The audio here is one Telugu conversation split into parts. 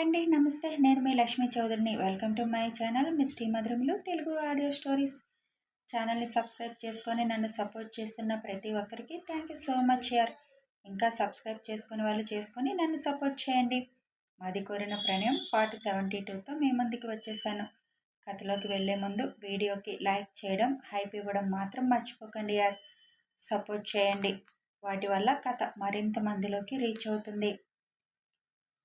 అండి. నమస్తే నేను మీ Lakshmi చౌదరిని. Welcome to my channel misty మధురములు Telugu audio stories. ఛానల్ని సబ్స్క్రైబ్ చేసుకొని నన్ను సపోర్ట్ చేస్తున్న ప్రతి ఒక్కరికి థ్యాంక్ యూ సో మచ్ యార్ ఇంకా సబ్స్క్రైబ్ చేసుకునే వాళ్ళు చేసుకొని నన్ను సపోర్ట్ చేయండి. మాది కోరిన ప్రణయం పార్ట్ సెవెంటీ టూతో మీ ముందుకు వచ్చేసాను. కథలోకి వెళ్ళే ముందు వీడియోకి లైక్ చేయడం హైప్ ఇవ్వడం మాత్రం మర్చిపోకండి యార్. సపోర్ట్ చేయండి. వాటి వల్ల కథ మరింత మందిలోకి రీచ్ అవుతుంది.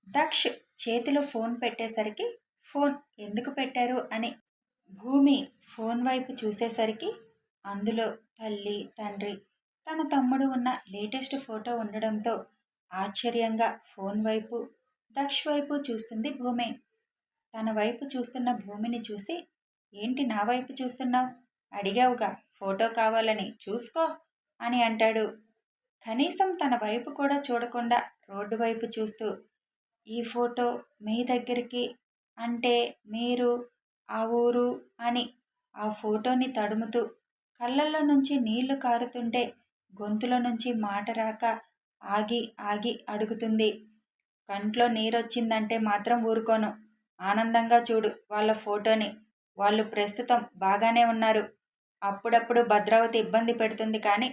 దక్ష్ చేతిలో ఫోన్ పెట్టేసరికి ఫోన్ ఎందుకు పెట్టారు? అని భూమి ఫోన్ వైపు చూసేసరికి అందులో తల్లి తండ్రి తన తమ్ముడు ఉన్న లేటెస్ట్ ఫోటో ఉండడంతో ఆశ్చర్యంగా ఫోన్ వైపు దక్ష్ వైపు చూస్తుంది భూమి. తన వైపు చూస్తున్న భూమిని చూసి ఏంటి నా వైపు చూస్తున్నావు? అడిగావుగా ఫోటో కావాలని చూసుకో అని అంటాడు. కనీసం తన వైపు కూడా చూడకుండా రోడ్డు వైపు చూస్తూ ఈ ఫోటో మీ దగ్గరికి అంటే మీరు ఆ ఊరు అని ఆ ఫోటోని తడుముతూ కళ్ళల్లో నుంచి నీళ్ళు కారుతుంటే గొంతులో నుంచి మాట రాక ఆగి ఆగి అడుగుతుంది. కంట్లో నీరొచ్చిందంటే మాత్రం ఊరుకోను. ఆనందంగా చూడు వాళ్ళ ఫోటోని. వాళ్ళు ప్రస్తుతం బాగానే ఉన్నారు. అప్పుడప్పుడు భద్రావతి ఇబ్బంది పెడుతుంది కానీ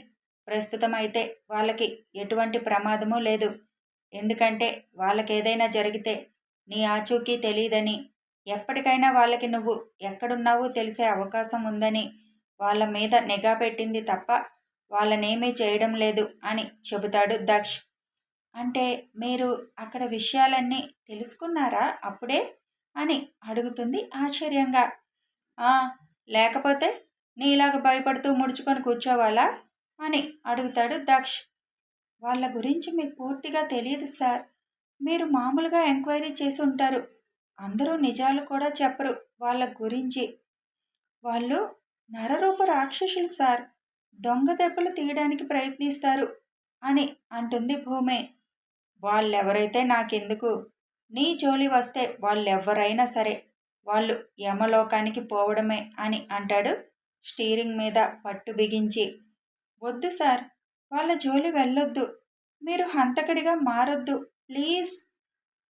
ప్రస్తుతం అయితే వాళ్ళకి ఎటువంటి ప్రమాదము లేదు. ఎందుకంటే వాళ్ళకి ఏదైనా జరిగితే నీ ఆచూకీ తెలియదని ఎప్పటికైనా వాళ్ళకి నువ్వు ఎక్కడున్నావో తెలిసే అవకాశం ఉందని వాళ్ళ మీద నిఘా పెట్టింది తప్ప వాళ్ళనేమీ చేయడం లేదు అని చెబుతాడు దక్ష్. అంటే మీరు అక్కడ విషయాలన్నీ తెలుసుకున్నారా అప్పుడే? అని అడుగుతుంది ఆశ్చర్యంగా. లేకపోతే నీలాగా భయపడుతూ ముడుచుకొని కూర్చోవాలా? అని అడుగుతాడు దక్ష్. వాళ్ళ గురించి మీకు పూర్తిగా తెలియదు సార్. మీరు మామూలుగా ఎంక్వైరీ చేసి ఉంటారు. అందరూ నిజాలు కూడా చెప్పరు వాళ్ళ గురించి. వాళ్ళు నరరూప రాక్షసులు సార్. దొంగ దెబ్బలు తీయడానికి ప్రయత్నిస్తారు అని అంటుంది భూమి. వాళ్ళెవరైతే నాకెందుకు? నీ జోలి వస్తే వాళ్ళెవరైనా సరే వాళ్ళు యమలోకానికి పోవడమే అని అంటాడు స్టీరింగ్ మీద పట్టు బిగించి. వద్దు సార్. వాళ్ళ జోలి వెళ్ళొద్దు. మీరు హంతకుడిగా మారొద్దు. ప్లీజ్.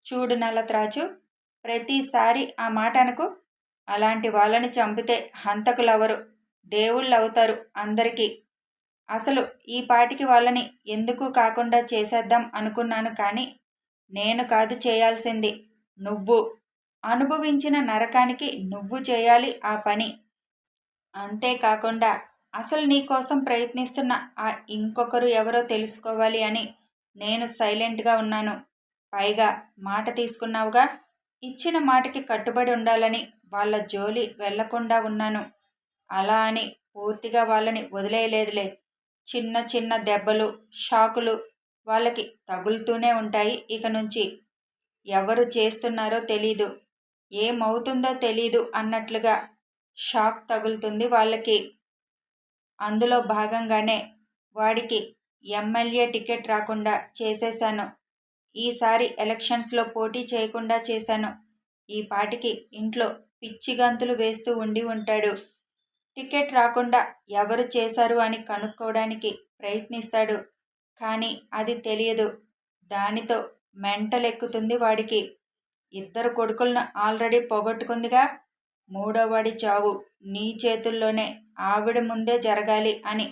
చూడు నల్లత్రాజు ప్రతిసారి ఆ మాట అనుకు. అలాంటి వాళ్ళని చంపితే హంతకులవరు? దేవుళ్ళు అవుతారు అందరికీ. అసలు ఈ పాటికి వాళ్ళని ఎందుకు కాకుండా చేసేద్దాం అనుకున్నాను కానీ నేను కాదు చేయాల్సింది నువ్వు. అనుభవించిన నరకానికి నువ్వు చేయాలి ఆ పని. అంతేకాకుండా అసలు నీ కోసం ప్రయత్నిస్తున్న ఆ ఇంకొకరు ఎవరో తెలుసుకోవాలి అని నేను సైలెంట్గా ఉన్నాను. పైగా మాట తీసుకున్నావుగా? ఇచ్చిన మాటకి కట్టుబడి ఉండాలని వాళ్ళ జోలి వెళ్ళకుండా ఉన్నాను. అలా అని పూర్తిగా వాళ్ళని వదిలేయలేదులే. చిన్న చిన్న దెబ్బలు షాకులు వాళ్ళకి తగులుతూనే ఉంటాయి ఇక నుంచి. ఎవరు చేస్తున్నారో తెలీదు. ఏమవుతుందో తెలీదు అన్నట్లుగా షాక్ తగులుతుంది వాళ్ళకి. అందులో భాగంగానే వాడికి ఎమ్మెల్యే టికెట్ రాకుండా చేసేశాను. ఈసారి ఎలక్షన్స్లో పోటీ చేయకుండా చేశాను. ఈ పాటికి ఇంట్లో పిచ్చి గంతులు వేస్తూ ఉండి ఉంటాడు. టికెట్ రాకుండా ఎవరు చేశారు అని కనుక్కోవడానికి ప్రయత్నిస్తాడు. కానీ అది తెలియదు. దానితో మెంటలెక్కుతుంది వాడికి. ఇద్దరు కొడుకులను ఆల్రెడీ పోగొట్టుకుందిగా. మూడోవాడి చావు. నీ చేతుల్లోనే ఆవిడ ముందే జరగాలి అని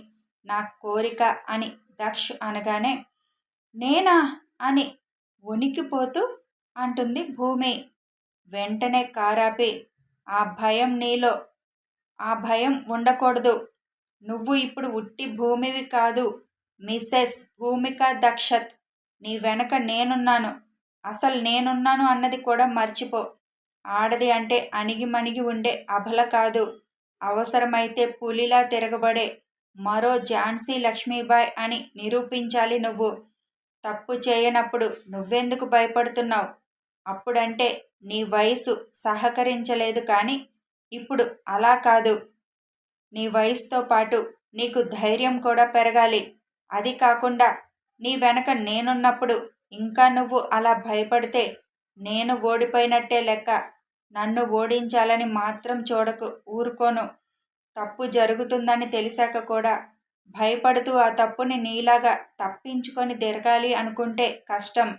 నా కోరిక అని దక్ష్ అనగానే నేనా అని ఉనికిపోతూ అంటుంది భూమి. వెంటనే కారాపి ఆ భయం నీలో ఆ భయం ఉండకూడదు. నువ్వు ఇప్పుడు ఉట్టి భూమివి కాదు మిస్సెస్ భూమిక దక్షత్. నీ వెనక నేనున్నాను. అసలు నేనున్నాను అన్నది కూడా మర్చిపో. ఆడది అంటే అణిగిమణిగి ఉండే అబల కాదు. అవసరమైతే పులిలా తిరగబడే మరో ఝాన్సీ లక్ష్మీబాయ్ అని నిరూపించాలి నువ్వు. తప్పు చేయనప్పుడు నువ్వెందుకు భయపడుతున్నావు? అప్పుడంటే నీ వయసు సహకరించలేదు కానీ ఇప్పుడు అలా కాదు. నీ వయసుతో పాటు నీకు ధైర్యం కూడా పెరగాలి. అది కాకుండా నీ వెనక నేనున్నప్పుడు ఇంకా నువ్వు అలా భయపడితే నేను ఓడిపోయినట్టే లెక్క. నన్ను ఓడించాలని మాత్రం చూడకు ఊరుకోను. తప్పు జరుగుతుందని తెలిసాక కూడా భయపడుతూ ఆ తప్పుని నీలాగా తప్పించుకొని తిరగాలి అనుకుంటే కష్టం.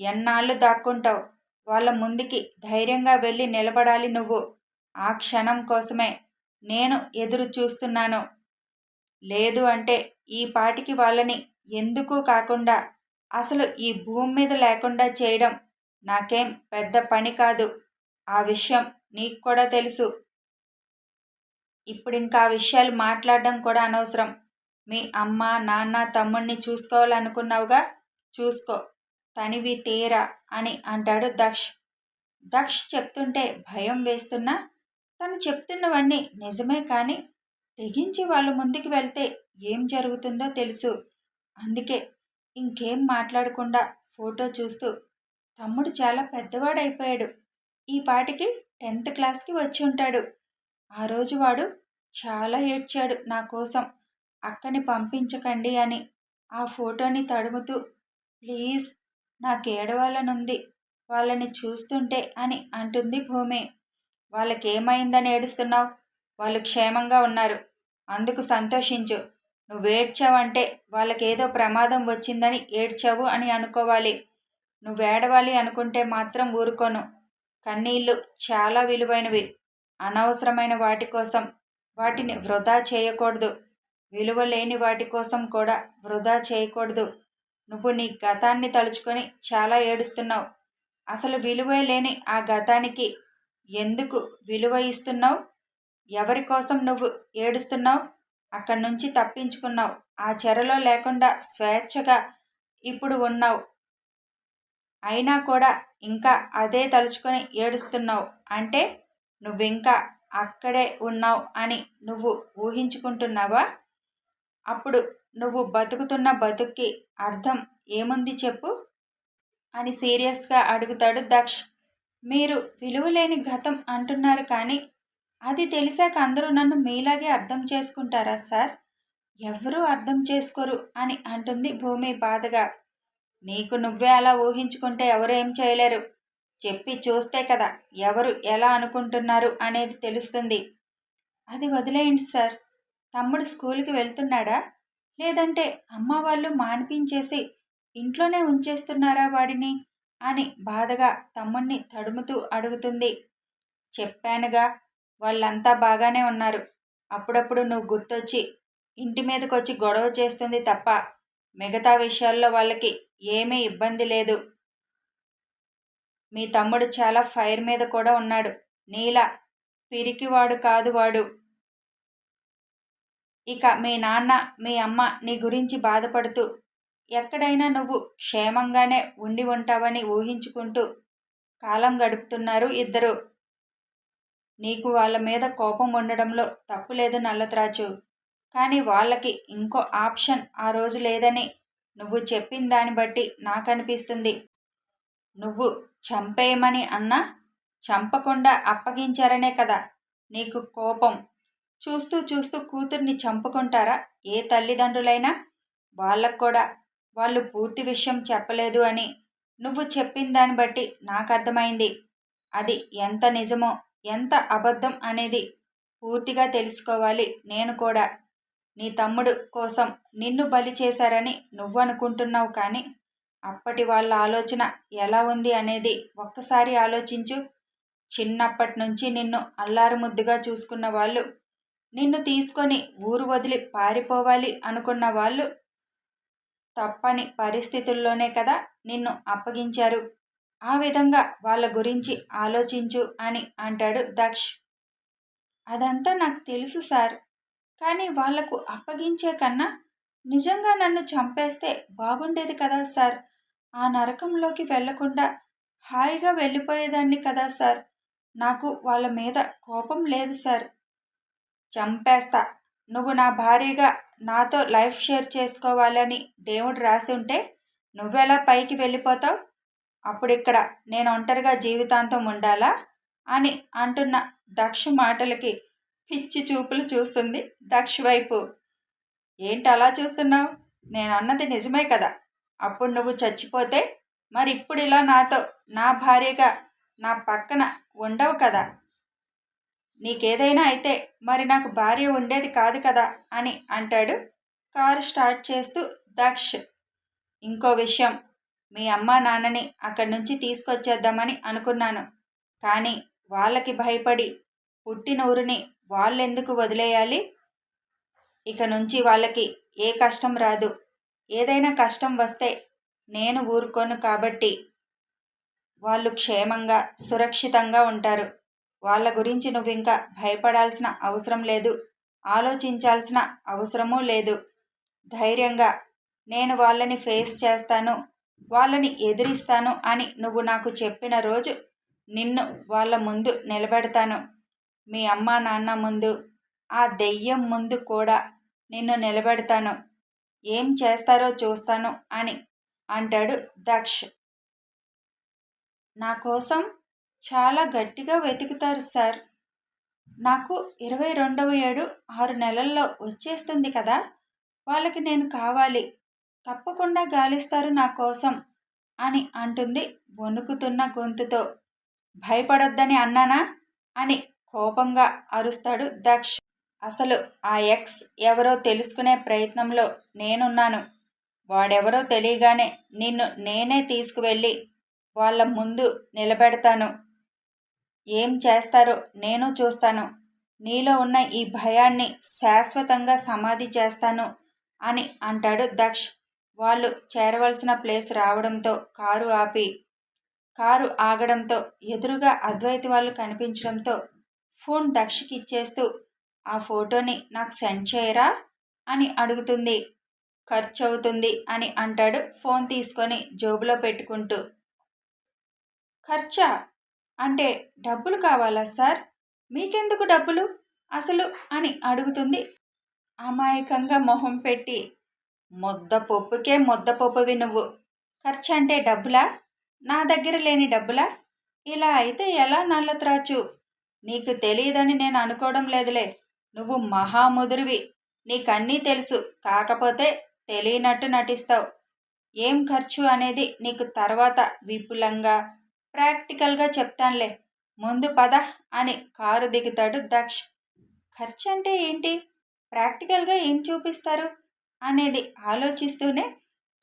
ఎన్నాళ్ళు దాక్కుంటావు? వాళ్ళ ముందుకి ధైర్యంగా వెళ్ళి నిలబడాలి నువ్వు. ఆ క్షణం కోసమే నేను ఎదురు చూస్తున్నాను. లేదు అంటే ఈ పాటికి వాళ్ళని ఎందుకు కాకుండా అసలు ఈ భూమి మీద లేకుండా చేయడం నాకేం పెద్ద పని కాదు. ఆ విషయం నీకు కూడా తెలుసు. ఇప్పుడు ఇంకా ఆ విషయాలు మాట్లాడడం కూడా అనవసరం. మీ అమ్మ నాన్న తమ్ముణ్ణి చూసుకోవాలనుకున్నావుగా? చూసుకో. తనివి తీరా అని అంటాడు దక్ష్. దక్ష్ చెప్తుంటే భయం వేస్తున్నా తను చెప్తున్నవన్నీ నిజమే కానీ తెగించి వాళ్ళు ముందుకు వెళ్తే ఏం జరుగుతుందో తెలుసు. అందుకే ఇంకేం మాట్లాడకుండా ఫోటో చూస్తూ తమ్ముడు చాలా పెద్దవాడైపోయాడు. ఈ పాటికి టెన్త్ క్లాస్కి వచ్చి ఉంటాడు. ఆ రోజు వాడు చాలా ఏడ్చాడు నా కోసం. అక్కని పంపించకండి అని ఆ ఫోటోని తడుముతూ ప్లీజ్ నాకేడవాలనుంది వాళ్ళని చూస్తుంటే అని అంటుంది భూమి. వాళ్ళకేమైందని ఏడుస్తున్నావు? వాళ్ళు క్షేమంగా ఉన్నారు. అందుకు సంతోషించు. నువ్వు ఏడ్చావంటే వాళ్ళకేదో ప్రమాదం వచ్చిందని ఏడ్చావు అని అనుకోవాలి. నువ్వు ఏడవాలి అనుకుంటే మాత్రం ఊరుకోను. కన్నీళ్ళు చాలా విలువైనవి. అనవసరమైన వాటి కోసం వాటిని వృధా చేయకూడదు. విలువ లేని వాటి కోసం కూడా వృధా చేయకూడదు. నువ్వు నీ గతాన్ని తలుచుకొని చాలా ఏడుస్తున్నావు. అసలు విలువే లేని ఆ గతానికి ఎందుకు విలువ ఇస్తున్నావు? ఎవరి కోసం నువ్వు ఏడుస్తున్నావు? అక్కడి నుంచి తప్పించుకున్నావు. ఆ చెరలో లేకుండా స్వేచ్ఛగా ఇప్పుడు ఉన్నావు. అయినా కూడా ఇంకా అదే తలుచుకొని ఏడుస్తున్నావు అంటే నువ్వింకా అక్కడే ఉన్నావు అని నువ్వు ఊహించుకుంటున్నావా? అప్పుడు నువ్వు బతుకుతున్న బతుక్కి అర్థం ఏముంది చెప్పు? అని సీరియస్గా అడుగుతాడు దక్ష్. మీరు విలువలేని గతం అంటున్నారు కానీ అది తెలిసాక అందరూ నన్ను మీలాగే అర్థం చేసుకుంటారా సార్? ఎవరూ అర్థం చేసుకోరు అని అంటుంది భూమి బాధగా. నీకు నువ్వే అలా ఊహించుకుంటే ఎవరు ఏం చేయలేరు. చెప్పి చూస్తే కదా ఎవరు ఎలా అనుకుంటున్నారు అనేది తెలుస్తుంది. అది వదిలేయండి సార్. తమ్ముడు స్కూల్కి వెళ్తున్నాడా? లేదంటే అమ్మ వాళ్ళు మాన్పించేసి ఇంట్లోనే ఉంచేస్తున్నారా వాడిని? అని బాధగా తమ్ముణ్ణి తడుముతూ అడుగుతుంది. చెప్పానుగా వాళ్ళంతా బాగానే ఉన్నారు. అప్పుడప్పుడు నువ్వు గుర్తొచ్చి ఇంటి మీదకొచ్చి గొడవ చేస్తుంది తప్ప మిగతా విషయాల్లో వాళ్ళకి ఏమీ ఇబ్బంది లేదు. మీ తమ్ముడు చాలా ఫైర్ మీద కూడా ఉన్నాడు. నీల పిరికివాడు కాదు వాడు. ఇక మీ నాన్న మీ అమ్మ నీ గురించి బాధపడుతూ ఎక్కడైనా నువ్వు క్షేమంగానే ఉండి ఉంటావని ఊహించుకుంటూ కాలం గడుపుతున్నారు ఇద్దరు. నీకు వాళ్ళ మీద కోపం ఉండడంలో తప్పులేదు నల్లత్రాచు. కానీ వాళ్ళకి ఇంకో ఆప్షన్ ఆ రోజు లేదని నువ్వు చెప్పిన దాన్ని బట్టి నాకు అనిపిస్తుంది నువ్వు చంపేయమని అన్నా చంపకుండా అప్పగించారనే కదా నీకు కోపం. చూస్తూ చూస్తూ కూతుర్ని చంపుకుంటారా? ఏ తల్లిదండ్రులైనా? వాళ్ళకు కూడా వాళ్ళు పూర్తి విషయం చెప్పలేదు అని నువ్వు చెప్పిన దాన్ని బట్టి నాకు అర్థమైంది అది ఎంత నిజమో ఎంత అబద్ధం అనేది పూర్తిగా తెలుసుకోవాలి నేను కూడా. నీ తమ్ముడు కోసం నిన్ను బలి చేశారని నువ్వు అనుకుంటున్నావు కానీ అప్పటి వాళ్ళ ఆలోచన ఎలా ఉంది అనేది ఒక్కసారి ఆలోచించు. చిన్నప్పటి నుంచి నిన్ను అల్లారుముద్దుగా చూసుకున్న వాళ్ళు నిన్ను తీసుకొని ఊరు వదిలి పారిపోవాలి అనుకున్న వాళ్ళు తప్పని పరిస్థితుల్లోనే కదా నిన్ను అప్పగించారు. ఆ విధంగా వాళ్ళ గురించి ఆలోచించు అని అంటాడు దక్ష్. అదంతా నాకు తెలుసు సార్. కానీ వాళ్ళకు అప్పగించే కన్నా నిజంగా నన్ను చంపేస్తే బాగుండేది కదా సార్. ఆ నరకంలోకి వెళ్ళకుండా హాయిగా వెళ్ళిపోయేదాన్ని కదా సార్. నాకు వాళ్ళ మీద కోపం లేదు సార్. చంపేస్తా. నువ్వు నా భార్యగా నాతో లైఫ్ షేర్ చేసుకోవాలని దేవుడు రాసి ఉంటే నువ్వెలా పైకి వెళ్ళిపోతావు? అప్పుడు ఇక్కడ నేను ఒంటరిగా జీవితాంతం ఉండాలా? అని అంటున్న దక్ష మాటలకి పిచ్చి చూపులు చూస్తుంది దక్ష వైపు. ఏంటి అలా చూస్తున్నావు? నేను అన్నది నిజమే కదా. అప్పుడు నువ్వు చచ్చిపోతే మరి ఇప్పుడు ఇలా నాతో నా భార్యగా నా పక్కన ఉండవు కదా. నీకేదైనా అయితే మరి నాకు భార్య ఉండేది కాదు కదా అని అంటాడు కారు స్టార్ట్ చేస్తూ దక్ష్. ఇంకో విషయం మీ అమ్మ నాన్నని అక్కడి నుంచి తీసుకొచ్చేద్దామని అనుకున్నాను. కానీ వాళ్ళకి భయపడి పుట్టిన వాళ్ళు వాళ్ళెందుకు వదిలేయాలి? ఇక నుంచి వాళ్ళకి ఏ కష్టం రాదు. ఏదైనా కష్టం వస్తే నేను ఊరుకోను కాబట్టి వాళ్ళు క్షేమంగా సురక్షితంగా ఉంటారు. వాళ్ళ గురించి నువ్వు ఇంకా భయపడాల్సిన అవసరం లేదు. ఆలోచించాల్సిన అవసరమూ లేదు. ధైర్యంగా నేను వాళ్ళని ఫేస్ చేస్తాను వాళ్ళని ఎదిరిస్తాను అని నువ్వు నాకు చెప్పిన రోజు నిన్ను వాళ్ళ ముందు నిలబెడతాను. మీ అమ్మ నాన్న ముందు ఆ దెయ్యం ముందు కూడా నిన్ను నిలబెడతాను. ఏం చేస్తారో చూస్తాను అని అంటాడు దక్ష్. నా కోసం చాలా గట్టిగా వెతుకుతారు సార్. నాకు ఇరవై రెండవ ఏడు ఆరు నెలల్లో వచ్చేస్తుంది కదా వాళ్ళకి నేను కావాలి. తప్పకుండా గాలిస్తారు నా కోసం అని అంటుంది వణుకుతున్న గొంతుతో. భయపడొద్దని అన్నానా అని కోపంగా అరుస్తాడు దక్ష్. అసలు ఆ ఎక్స్ ఎవరో తెలుసుకునే ప్రయత్నంలో నేనున్నాను. వాడెవరో తెలియగానే నిన్ను నేనే తీసుకువెళ్ళి వాళ్ళ ముందు నిలబెడతాను. ఏం చేస్తారో నేను చూస్తాను. నీలో ఉన్న ఈ భయాన్ని శాశ్వతంగా సమాధి చేస్తాను అని అంటాడు దక్ష్. వాళ్ళు చేరవలసిన ప్లేస్ రావడంతో కారు ఆపి కారు ఆగడంతో ఎదురుగా అద్వైతి వాళ్ళు కనిపించడంతో ఫోన్ దక్షకి ఇచ్చేస్తూ ఆ ఫోటోని నాకు సెండ్ చేయరా? అని అడుగుతుంది. ఖర్చు అవుతుంది అని అంటాడు ఫోన్ తీసుకొని జోబులో పెట్టుకుంటూ. ఖర్చా? అంటే డబ్బులు కావాలా సార్? మీకెందుకు డబ్బులు? అసలు? అని అడుగుతుంది. అమాయకంగా మొహం పెట్టి ముద్ద పప్పుకే ముద్ద పప్పువి నువ్వు. ఖర్చు అంటే డబ్బులా? నా దగ్గర లేని డబ్బులా? ఇలా అయితే ఎలా నల్ల త్రాచు నీకు తెలియదని నేను అనుకోవడం లేదులే. నువ్వు మహాముదురివి. నీకన్నీ తెలుసు. కాకపోతే తెలియనట్టు నటిస్తావు. ఏం ఖర్చు అనేది నీకు తర్వాత విపులంగా ప్రాక్టికల్గా చెప్తానులే. ముందు పద అని కారు దిగుతాడు దక్ష్. ఖర్చు అంటే ఏంటి? ప్రాక్టికల్గా ఏం చూపిస్తారు? అనేది ఆలోచిస్తూనే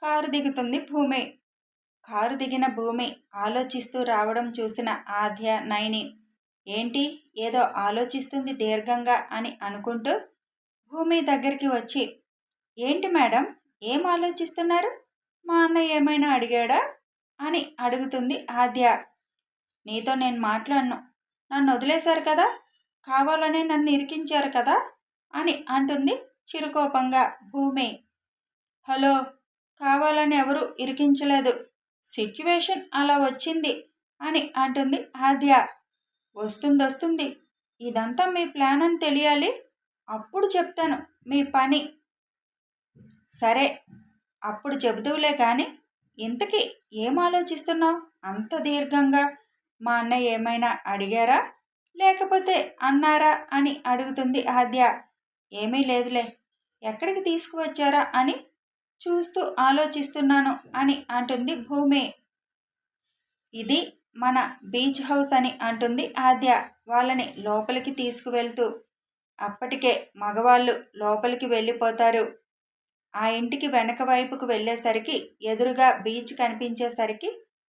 కారు దిగుతుంది భూమి. కారు దిగిన భూమి ఆలోచిస్తూ రావడం చూసిన ఆద్య నైని ఏంటి? ఏదో ఆలోచిస్తుంది దీర్ఘంగా అని అనుకుంటూ భూమి దగ్గరికి వచ్చి ఏంటి మేడం? ఏం ఆలోచిస్తున్నారు? మా అన్న ఏమైనా అడిగాడా? అని అడుగుతుంది ఆద్య. నీతో నేను మాట్లాడను. నన్ను వదిలేశారు కదా? కావాలనే నన్ను ఇరికించారు కదా? అని అంటుంది చిరుకోపంగా భూమి. హలో కావాలని ఎవరు ఇరికించలేదు. సిచ్యువేషన్ అలా వచ్చింది అని అంటుంది ఆద్య. వస్తుంది వస్తుంది. ఇదంతా మీ ప్లాన్ అని తెలియాలి. అప్పుడు చెప్తాను మీ పని. సరే అప్పుడు చెబుతూలే కానీ ఇంతకీ ఏం ఆలోచిస్తున్నావు? అంత దీర్ఘంగా? మా అన్నయ్య ఏమైనా అడిగారా? లేకపోతే అన్నారా? అని అడుగుతుంది ఆద్య. ఏమీ లేదులే. ఎక్కడికి తీసుకువచ్చారా? అని చూస్తూ ఆలోచిస్తున్నాను అని అంటుంది భూమి. ఇది మన బీచ్ హౌస్ అని అంటుంది ఆద్య. వాళ్ళని లోపలికి తీసుకువెళ్తూ. అప్పటికే మగవాళ్ళు లోపలికి వెళ్ళిపోతారు. ఆ ఇంటికి వెనక వైపుకు వెళ్ళేసరికి ఎదురుగా బీచ్ కనిపించేసరికి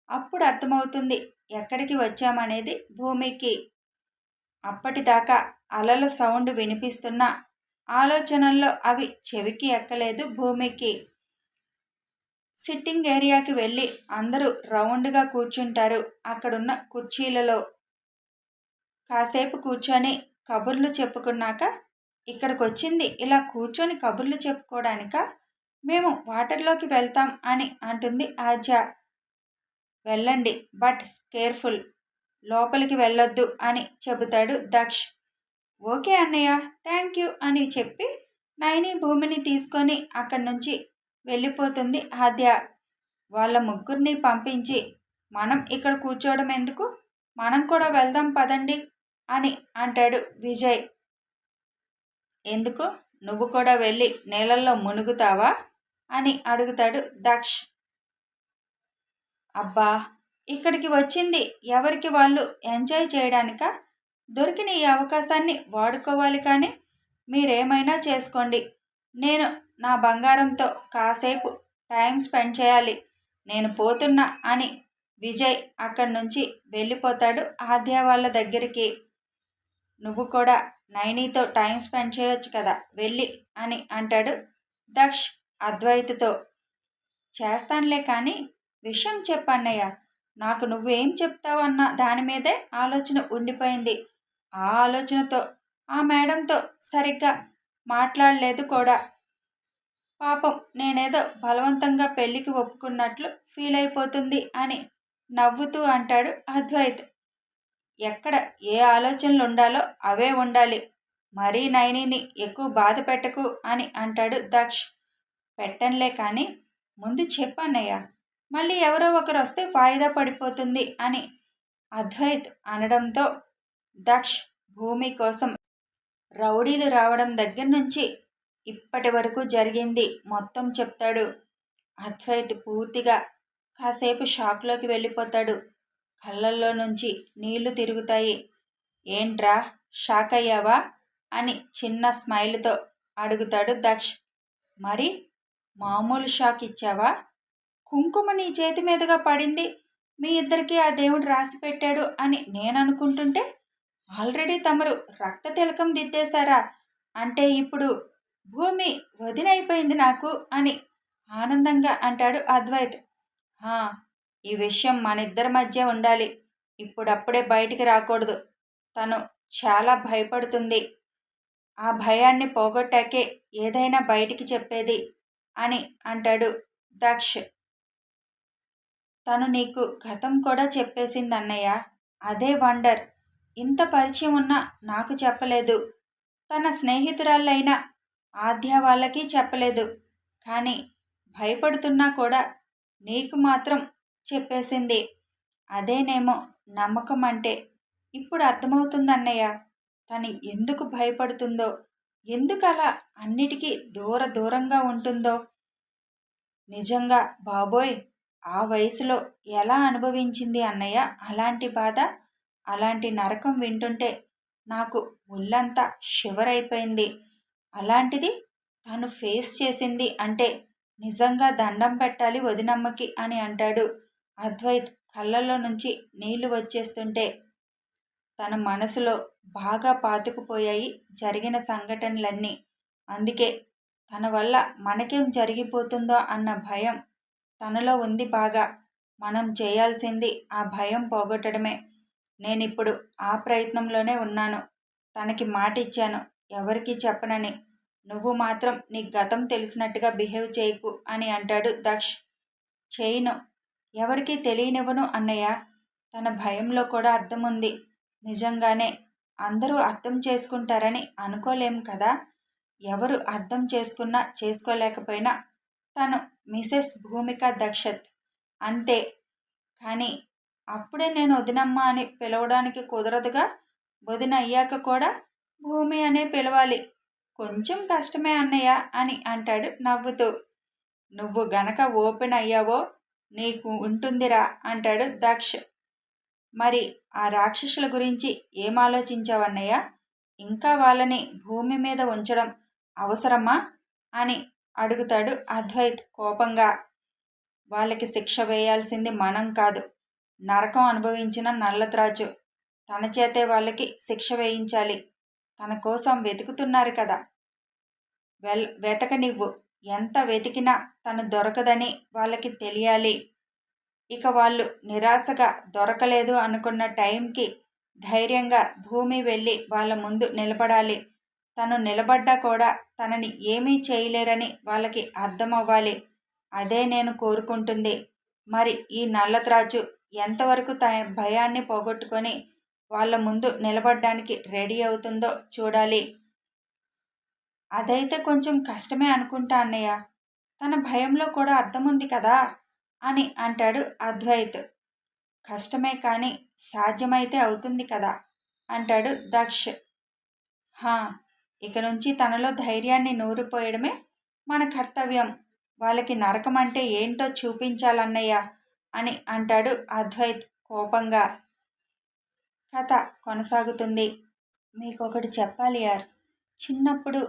అప్పుడు అర్థమవుతుంది ఎక్కడికి వచ్చామనేది భూమికి. అప్పటిదాకా అలల సౌండ్ వినిపిస్తున్న ఆలోచనల్లో అవి చెవికి ఎక్కలేదు భూమికి. సిట్టింగ్ ఏరియాకి వెళ్ళి అందరూ రౌండ్గా కూర్చుంటారు. అక్కడున్న కుర్చీలలో కాసేపు కూర్చొని కబుర్లు చెప్పుకున్నాక ఇక్కడికి వచ్చింది ఇలా కూర్చొని కబుర్లు చెప్పుకోవడానిక మేము వాటర్లోకి వెళ్తాం అని అంటుంది ఆజ వెళ్ళండి బట్ కేర్ఫుల్. లోపలికి వెళ్ళొద్దు అని చెబుతాడు దక్ష్. ఓకే అన్నయ్య థ్యాంక్ యూ అని చెప్పి నైని భూమిని తీసుకొని అక్కడి నుంచి వెళ్ళిపోతుంది. ఆద్య వాళ్ళ ముగ్గురిని పంపించి మనం ఇక్కడ కూర్చోవడం ఎందుకు? మనం కూడా వెళ్దాం పదండి అని అంటాడు విజయ్. ఎందుకు? నువ్వు కూడా వెళ్ళి నీళ్ళల్లో మునుగుతావా? అని అడుగుతాడు దక్ష్. అబ్బా ఇక్కడికి వచ్చింది ఎవరికి వాళ్ళు ఎంజాయ్ చేయడానిక? దొరికిన ఈ అవకాశాన్ని వాడుకోవాలి కానీ మీరేమైనా చేసుకోండి. నేను నా బంగారంతో కాసేపు టైం స్పెండ్ చేయాలి. నేను పోతున్నా అని విజయ్ అక్కడి నుంచి వెళ్ళిపోతాడు ఆద్య వాళ్ళ దగ్గరికి. నువ్వు కూడా నైనీతో టైం స్పెండ్ చేయొచ్చు కదా వెళ్ళి అని అంటాడు దక్ష్ అద్వైత్తో. చేస్తానులే కానీ విషయం చెప్పన్నయ్య నాకు నువ్వేం చెప్తావు అన్న దాని మీదే ఆలోచన ఉండిపోయింది. ఆ ఆలోచనతో ఆ మేడంతో సరిగ్గా మాట్లాడలేదు కూడా. పాపం నేనేదో బలవంతంగా పెళ్ళికి ఒప్పుకున్నట్లు ఫీల్ అయిపోతుంది అని నవ్వుతూ అంటాడు అద్వైత్. ఎక్కడ ఏ ఆలోచనలు ఉండాలో అవే ఉండాలి. మరీ నైనిని ఎక్కువ బాధ పెట్టకు అని అంటాడు దక్ష్. పెట్టనులే కానీ ముందు చెప్పన్నయ్య. మళ్ళీ ఎవరో ఒకరు వస్తే వాయిదా పడిపోతుంది అని అద్వైత్ అనడంతో దక్ష్ భూమి కోసం రౌడీలు రావడం దగ్గర నుంచి ఇప్పటి వరకు జరిగింది. మొత్తం చెప్తాడు. అద్వైత్ పూర్తిగా కాసేపు షాక్లోకి వెళ్ళిపోతాడు. కళ్ళల్లో నుంచి నీళ్ళు తిరుగుతాయి. ఏంట్రా షాక్ అయ్యావా అని చిన్న స్మైల్తో అడుగుతాడు దక్ష్. మరి మామూలు షాక్ ఇచ్చావా? కుంకుమ నీ చేతి మీదుగా పడింది. మీ ఇద్దరికి ఆ దేవుడు రాసి పెట్టాడు అని నేను అనుకుంటుంటే ఆల్రెడీ తమరు రక్త తిలకం దిద్దేశారా? అంటే ఇప్పుడు భూమి వదినైపోయింది నాకు అని ఆనందంగా అంటాడు అద్వైత్. హా ఈ విషయం మన ఇద్దరి మధ్య ఉండాలి. ఇప్పుడప్పుడే బయటికి రాకూడదు. తను చాలా భయపడుతుంది. ఆ భయాన్ని పోగొట్టాకే ఏదైనా బయటికి చెప్పేది అని అంటాడు దక్ష్. తను నీకు గతం కూడా చెప్పేసింది అన్నయ్య. అదే వండర్. ఇంత పరిచయం ఉన్నా నాకు చెప్పలేదు. తన స్నేహితురాళ్ళైన ఆద్య వాళ్ళకి చెప్పలేదు. కానీ భయపడుతున్నా కూడా నీకు మాత్రం చెప్పేసింది. అదేనేమో నమ్మకం అంటే ఇప్పుడు అర్థమవుతుంది అన్నయ్య తను ఎందుకు భయపడుతుందో ఎందుకు అలా అన్నిటికీ దూర దూరంగా ఉంటుందో. నిజంగా బాబోయ్ ఆ వయసులో ఎలా అనుభవించింది అన్నయ్య అలాంటి బాధ? అలాంటి నరకం వింటుంటే నాకు ఒళ్ళంతా షివరైపోయింది అలాంటిది తను ఫేస్ చేసింది అంటే నిజంగా దండం పెట్టాలి వదినమ్మకి అని అంటాడు. అద్వైత్ కళ్ళల్లో నుంచి నీళ్ళు వచ్చేస్తుంటే తన మనసులో బాగా పాతుకుపోయాయి జరిగిన సంఘటనలన్నీ. అందుకే తన వల్ల మనకేం జరిగిపోతుందో అన్న భయం తనలో ఉంది బాగా. మనం చేయాల్సింది ఆ భయం పోగొట్టడమే. నేనిప్పుడు ఆ ప్రయత్నంలోనే ఉన్నాను. తనకి మాట ఇచ్చాను ఎవరికి చెప్పనని. నువ్వు మాత్రం నీ గతం తెలిసినట్టుగా బిహేవ్ చేయకు అని అంటాడు దక్ష్. చేయను. ఎవరికి తెలియనివ్వను అన్నయ్య. తన భయంలో కూడా అర్థం ఉంది నిజంగానే అందరూ అర్థం చేసుకుంటారని అనుకోలేం కదా? ఎవరు అర్థం చేసుకున్నా చేసుకోలేకపోయినా తను మిసెస్ భూమిక దక్షత్. అంతే. కానీ అప్పుడే నేను వదినమ్మ అని పిలవడానికి కుదరదుగా? వదిన అయ్యాక కూడా భూమి అనే పిలవాలి. కొంచెం కష్టమే అన్నయ్య అని అంటాడు నవ్వుతూ. నువ్వు గనక ఓపెన్ అయ్యావో నీకు ఉంటుందిరా అంటాడు దక్ష్. మరి ఆ రాక్షసుల గురించి ఏం ఆలోచించావన్నయ్య ఇంకా వాళ్ళని భూమి మీద ఉంచడం అవసరమా? అని అడుగుతాడు అద్వైత్ కోపంగా. వాళ్ళకి శిక్ష వేయాల్సింది మనం కాదు. నరకం అనుభవించిన నల్లత్రాజు తన చేతే వాళ్ళకి శిక్ష వేయించాలి. తన కోసం వెతుకుతున్నారు కదా. వెల్ వెతకనివ్వు. ఎంత వెతికినా తను దొరకదని వాళ్ళకి తెలియాలి. ఇక వాళ్ళు నిరాశగా దొరకలేదు అనుకున్న టైంకి ధైర్యంగా భూమి వెళ్ళి వాళ్ళ ముందు నిలబడాలి. తను నిలబడ్డా కూడా తనని ఏమీ చేయలేరని వాళ్ళకి అర్థమవ్వాలి. అదే నేను కోరుకుంటుంది. మరి ఈ నల్లత్రాజు ఎంతవరకు త భయాన్ని పోగొట్టుకొని వాళ్ళ ముందు నిలబడడానికి రెడీ అవుతుందో చూడాలి. అదైతే కొంచెం కష్టమే అనుకుంటా అన్నయ్య. తన భయంలో కూడా అర్థం ఉంది కదా? అని అంటాడు అద్వైత్. కష్టమే కానీ సాధ్యమైతే అవుతుంది కదా? అంటాడు దక్ష్. హా ఇక నుంచి తనలో ధైర్యాన్ని నూరిపోయడమే మన కర్తవ్యం. వాళ్ళకి నరకం అంటే ఏంటో చూపించాలన్నయ్య అని అంటాడు అద్వైత్ కోపంగా. కథ కొనసాగుతుంది. మీకు ఒకటి చెప్పాలి యార్. చిన్నప్పుడు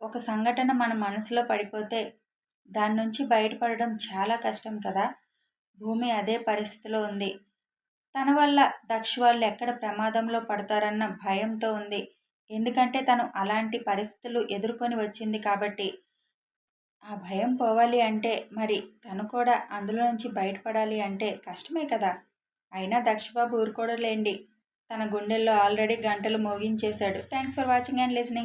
ఒక సంఘటన మన మనసులో పడిపోతే దాని నుంచి బయటపడడం చాలా కష్టం కదా. భూమి అదే పరిస్థితిలో ఉంది. తన వల్ల దక్ష వాళ్ళు ఎక్కడ ప్రమాదంలో పడతారన్న భయంతో ఉంది. ఎందుకంటే తను అలాంటి పరిస్థితులు ఎదుర్కొని వచ్చింది కాబట్టి. ఆ భయం పోవాలి అంటే మరి తను కూడా అందులో నుంచి బయటపడాలి అంటే కష్టమే కదా. అయినా దక్షబాబు ఊరుకోవడంలేండి తన గుండెల్లో ఆల్రెడీ గంటలు మోగించేశాడు. Thanks for watching and listening.